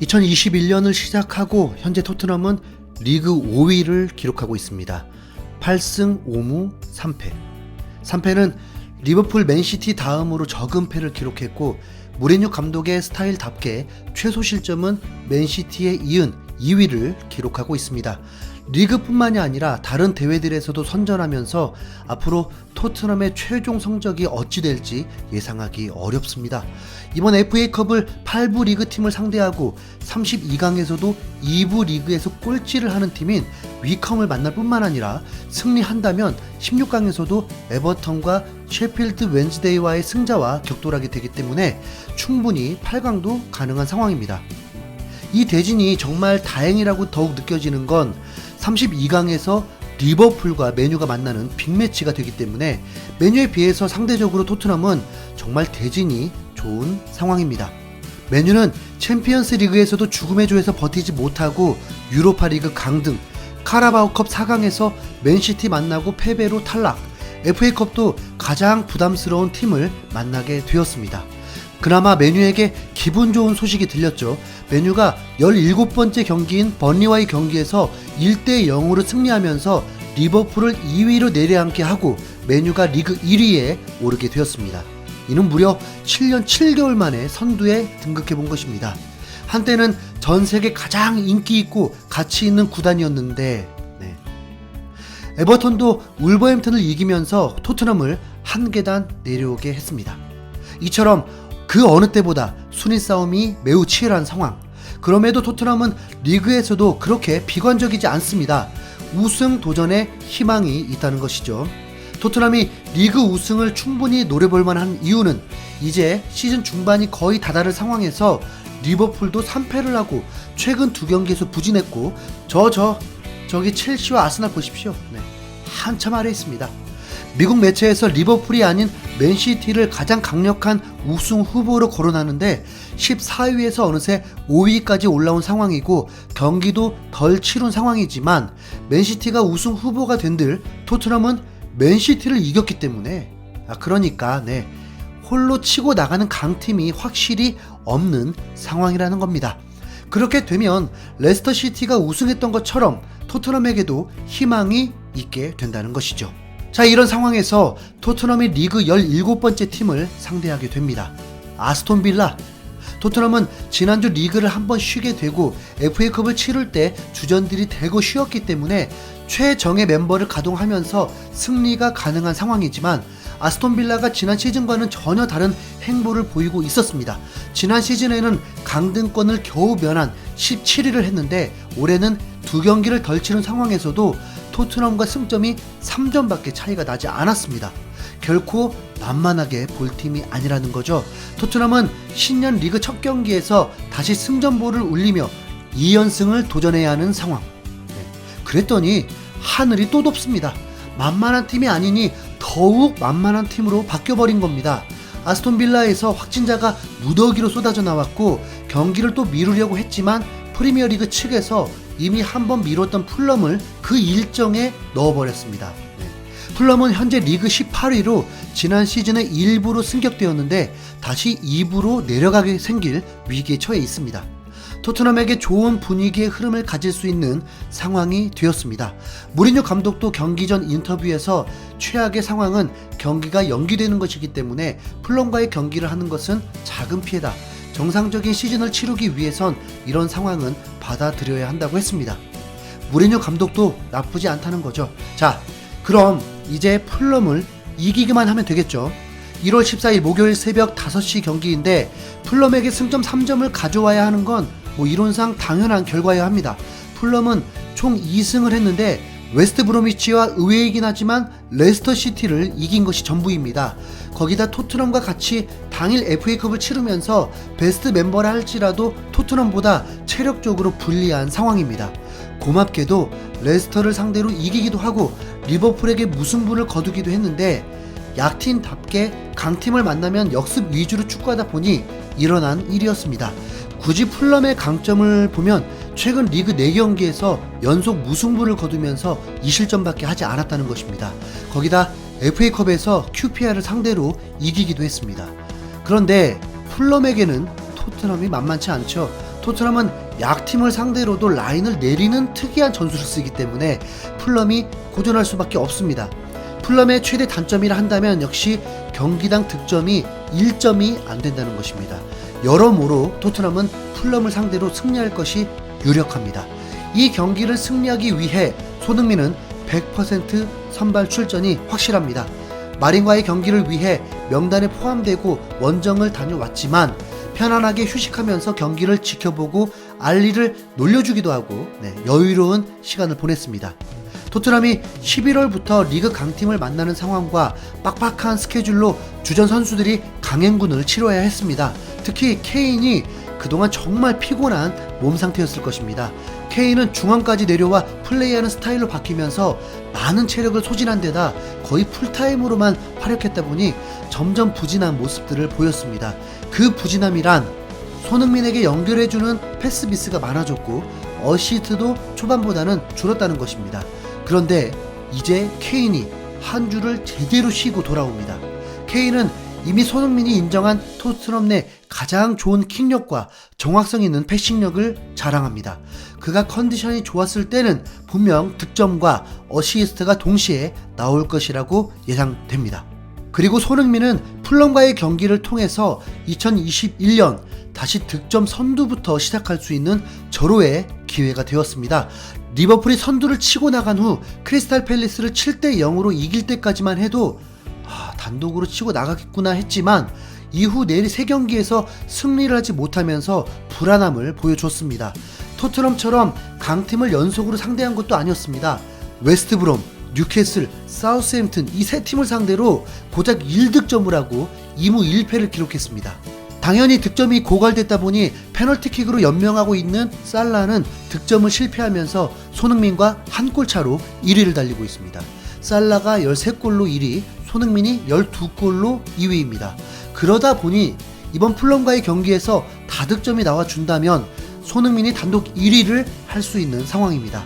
2021년을 시작하고 현재 토트넘은 리그 5위를 기록하고 있습니다. 8승 5무 3패. 3패는 리버풀 맨시티 다음으로 적은 패를 기록했고 무리뉴 감독의 스타일답게 최소 실점은 맨시티에 이은 2위를 기록하고 있습니다. 리그뿐만이 아니라 다른 대회들에서도 선전하면서 앞으로 토트넘의 최종 성적이 어찌 될지 예상하기 어렵습니다. 이번 FA컵을 8부 리그 팀을 상대하고 32강에서도 2부 리그에서 꼴찌를 하는 팀인 위컴을 만날 뿐만 아니라 승리한다면 16강에서도 에버턴과 셰필드 웬즈데이와의 승자와 격돌하게 되기 때문에 충분히 8강도 가능한 상황입니다. 이 대진이 정말 다행이라고 더욱 느껴지는 건 32강에서 리버풀과 메뉴가 만나는 빅매치가 되기 때문에 메뉴에 비해서 상대적으로 토트넘은 정말 대진이 좋은 상황입니다. 메뉴는 챔피언스 리그에서도 죽음의 조에서 버티지 못하고 유로파 리그 강등, 카라바오컵 4강에서 맨시티 만나고 패배로 탈락, FA컵도 가장 부담스러운 팀을 만나게 되었습니다. 그나마 메뉴에게 기분 좋은 소식이 들렸죠. 메뉴가 17번째 경기인 번리와의 경기에서 1대 0으로 승리하면서 리버풀을 2위로 내려앉게 하고 메뉴가 리그 1위에 오르게 되었습니다. 이는 무려 7년 7개월 만에 선두에 등극해 본 것입니다. 한때는 전 세계 가장 인기 있고 가치 있는 구단이었는데 네. 에버턴도 울버햄튼을 이기면서 토트넘을 한 계단 내려오게 했습니다. 이처럼 그 어느 때보다 순위 싸움이 매우 치열한 상황. 그럼에도 토트넘은 리그에서도 그렇게 비관적이지 않습니다. 우승 도전에 희망이 있다는 것이죠. 토트넘이 리그 우승을 충분히 노려볼 만한 이유는 이제 시즌 중반이 거의 다다를 상황에서 리버풀도 3패를 하고 최근 두 경기에서 부진했고 저 저 저 기 첼시와 아스날 보십시오. 네. 한참 아래 있습니다. 미국 매체에서 리버풀이 아닌 맨시티를 가장 강력한 우승 후보로 거론하는데 14위에서 어느새 5위까지 올라온 상황이고 경기도 덜 치룬 상황이지만 맨시티가 우승 후보가 된들 토트넘은 맨시티를 이겼기 때문에 아 그러니까 네 홀로 치고 나가는 강팀이 확실히 없는 상황이라는 겁니다. 그렇게 되면 레스터 시티가 우승했던 것처럼 토트넘에게도 희망이 있게 된다는 것이죠. 자, 이런 상황에서 토트넘이 리그 17번째 팀을 상대하게 됩니다. 아스톤 빌라. 토트넘은 지난주 리그를 한번 쉬게 되고 FA컵을 치를 때 주전들이 대거 쉬었기 때문에 최정예 멤버를 가동하면서 승리가 가능한 상황이지만 아스톤 빌라가 지난 시즌과는 전혀 다른 행보를 보이고 있었습니다. 지난 시즌에는 강등권을 겨우 면한 17위를 했는데 올해는 두 경기를 덜 치른 상황에서도 토트넘과 승점이 3점밖에 차이가 나지 않았습니다. 결코 만만하게 볼 팀이 아니라는 거죠. 토트넘은 신년 리그 첫 경기에서 다시 승전보를 울리며 2연승을 도전해야 하는 상황. 네. 그랬더니 하늘이 또 덥습니다. 만만한 팀이 아니니 더욱 만만한 팀으로 바뀌어버린 겁니다. 아스톤 빌라에서 확진자가 무더기로 쏟아져 나왔고 경기를 또 미루려고 했지만 프리미어리그 측에서 이미 한 번 미뤘던 풀럼을 그 일정에 넣어버렸습니다. 네. 풀럼은 현재 리그 18위로 지난 시즌에 일부로 승격되었는데 다시 2부로 내려가게 생길 위기에 처해 있습니다. 토트넘에게 좋은 분위기의 흐름을 가질 수 있는 상황이 되었습니다. 무리뉴 감독도 경기 전 인터뷰에서 최악의 상황은 경기가 연기되는 것이기 때문에 플럼과의 경기를 하는 것은 작은 피해다. 정상적인 시즌을 치르기 위해선 이런 상황은 받아들여야 한다고 했습니다. 무리뉴 감독도 나쁘지 않다는 거죠. 자, 그럼 이제 플럼을 이기기만 하면 되겠죠. 1월 14일 목요일 새벽 5시 경기인데 플럼에게 승점 3점을 가져와야 하는 건 뭐 이론상 당연한 결과여야 합니다. 플럼은 총 2승을 했는데 웨스트 브로미치와 의외이긴 하지만 레스터 시티를 이긴 것이 전부입니다. 거기다 토트넘과 같이 당일 FA컵을 치르면서 베스트 멤버라 할지라도 토트넘보다 체력적으로 불리한 상황입니다. 고맙게도 레스터를 상대로 이기기도 하고 리버풀에게 무승부를 거두기도 했는데 약팀답게 강팀을 만나면 역습 위주로 축구하다 보니 일어난 일이었습니다. 굳이 풀럼의 강점을 보면 최근 리그 4경기에서 연속 무승부를 거두면서 2실점밖에 하지 않았다는 것입니다. 거기다 FA컵에서 QPR을 상대로 이기기도 했습니다. 그런데 풀럼에게는 토트넘이 만만치 않죠. 토트넘은 약팀을 상대로도 라인을 내리는 특이한 전술을 쓰기 때문에 풀럼이 고전할 수밖에 없습니다. 풀럼의 최대 단점이라 한다면 역시 경기당 득점이 1점이 안 된다는 것입니다. 여러모로 토트넘은 풀럼을 상대로 승리할 것이 유력합니다. 이 경기를 승리하기 위해 손흥민은 100% 선발 출전이 확실합니다. 마린과의 경기를 위해 명단에 포함되고 원정을 다녀왔지만 편안하게 휴식하면서 경기를 지켜보고 알리를 놀려주기도 하고 네, 여유로운 시간을 보냈습니다. 토트넘이 11월부터 리그 강팀을 만나는 상황과 빡빡한 스케줄로 주전 선수들이 강행군을 치러야 했습니다. 특히 케인이 그동안 정말 피곤한 몸 상태였을 것입니다. 케인은 중앙까지 내려와 플레이하는 스타일로 바뀌면서 많은 체력을 소진한 데다 거의 풀타임으로만 활약했다 보니 점점 부진한 모습들을 보였습니다. 그 부진함이란 손흥민에게 연결해주는 패스 미스가 많아졌고 어시스트도 초반보다는 줄었다는 것입니다. 그런데 이제 케인이 한 주를 제대로 쉬고 돌아옵니다. 케인은 이미 손흥민이 인정한 토트넘 내 가장 좋은 킥력과 정확성 있는 패싱력을 자랑합니다. 그가 컨디션이 좋았을 때는 분명 득점과 어시스트가 동시에 나올 것이라고 예상됩니다. 그리고 손흥민은 풀럼과의 경기를 통해서 2021년 다시 득점 선두부터 시작할 수 있는 절호의 기회가 되었습니다. 리버풀이 선두를 치고 나간 후 크리스탈 팰리스를 7대 0으로 이길 때까지만 해도 아, 단독으로 치고 나가겠구나 했지만 이후 내일 3경기에서 승리를 하지 못하면서 불안함을 보여줬습니다. 토트넘처럼 강팀을 연속으로 상대한 것도 아니었습니다. 웨스트브롬, 뉴캐슬, 사우스햄튼 이 세 팀을 상대로 고작 1득점을 하고 2무 1패를 기록했습니다. 당연히 득점이 고갈됐다 보니 페널티킥으로 연명하고 있는 살라는 득점을 실패하면서 손흥민과 한 골 차로 1위를 달리고 있습니다. 살라가 13골로 1위, 손흥민이 12골로 2위입니다. 그러다 보니 이번 풀럼과의 경기에서 다득점이 나와 준다면 손흥민이 단독 1위를 할 수 있는 상황입니다.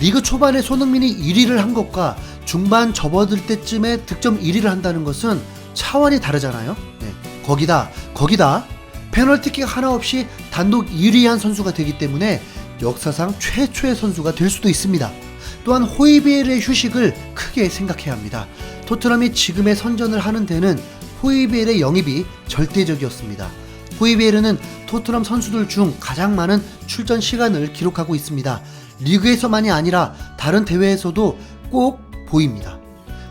리그 초반에 손흥민이 1위를 한 것과 중반 접어들 때쯤에 득점 1위를 한다는 것은 차원이 다르잖아요. 네. 거기다 거기다 페널티킥 하나 없이 단독 1위한 선수가 되기 때문에 역사상 최초의 선수가 될 수도 있습니다. 또한 호이비엘의 휴식을 크게 생각해야 합니다. 토트넘이 지금의 선전을 하는 데는 호이비엘의 영입이 절대적이었습니다. 호이비에르는 토트넘 선수들 중 가장 많은 출전 시간을 기록하고 있습니다. 리그에서만이 아니라 다른 대회에서도 꼭 보입니다.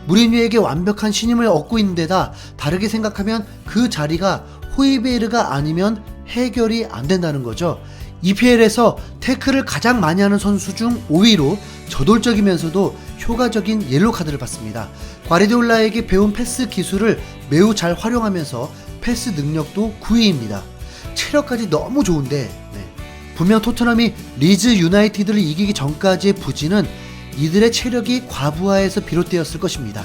무리뉴에게 완벽한 신임을 얻고 있는 데다 다르게 생각하면 그 자리가 호이베르가 아니면 해결이 안 된다는 거죠. EPL에서 태클을 가장 많이 하는 선수 중 5위로 저돌적이면서도 효과적인 옐로 카드를 받습니다. 과리디올라에게 배운 패스 기술을 매우 잘 활용하면서 패스 능력도 9위입니다. 체력까지 너무 좋은데 네. 분명 토트넘이 리즈 유나이티드를 이기기 전까지의 부진은 이들의 체력이 과부하에서 비롯되었을 것입니다.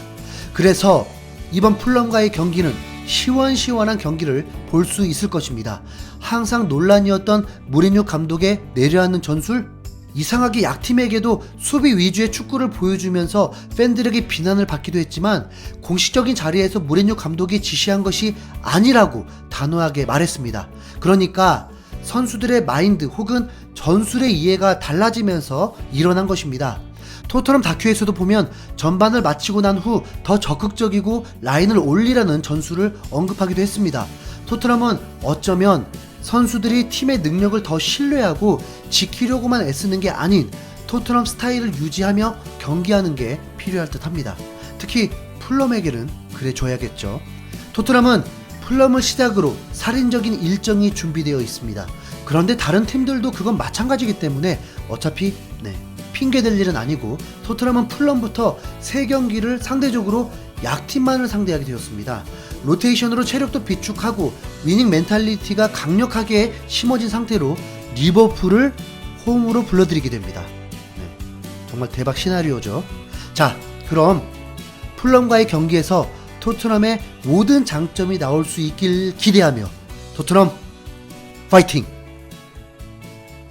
그래서 이번 풀럼과의 경기는 시원시원한 경기를 볼 수 있을 것입니다. 항상 논란이었던 무리뉴 감독의 내려앉는 전술 이상하게 약팀에게도 수비 위주의 축구를 보여주면서 팬들에게 비난을 받기도 했지만 공식적인 자리에서 무리뉴 감독이 지시한 것이 아니라고 단호하게 말했습니다. 그러니까 선수들의 마인드 혹은 전술의 이해가 달라지면서 일어난 것입니다. 토트넘 다큐에서도 보면 전반을 마치고 난 후 더 적극적이고 라인을 올리라는 전술을 언급하기도 했습니다. 토트넘은 어쩌면 선수들이 팀의 능력을 더 신뢰하고 지키려고만 애쓰는 게 아닌 토트넘 스타일을 유지하며 경기하는 게 필요할 듯 합니다. 특히 풀럼에게는 그래 줘야겠죠. 토트넘은 풀럼을 시작으로 살인적인 일정이 준비되어 있습니다. 그런데 다른 팀들도 그건 마찬가지기 때문에 어차피 네, 핑계 댈 일은 아니고 토트넘은 풀럼부터 3경기를 상대적으로 약팀만을 상대하게 되었습니다. 로테이션으로 체력도 비축하고 위닝 멘탈리티가 강력하게 심어진 상태로 리버풀을 홈으로 불러들이게 됩니다. 네, 정말 대박 시나리오죠. 자, 그럼 풀럼과의 경기에서 토트넘의 모든 장점이 나올 수 있길 기대하며 토트넘 파이팅!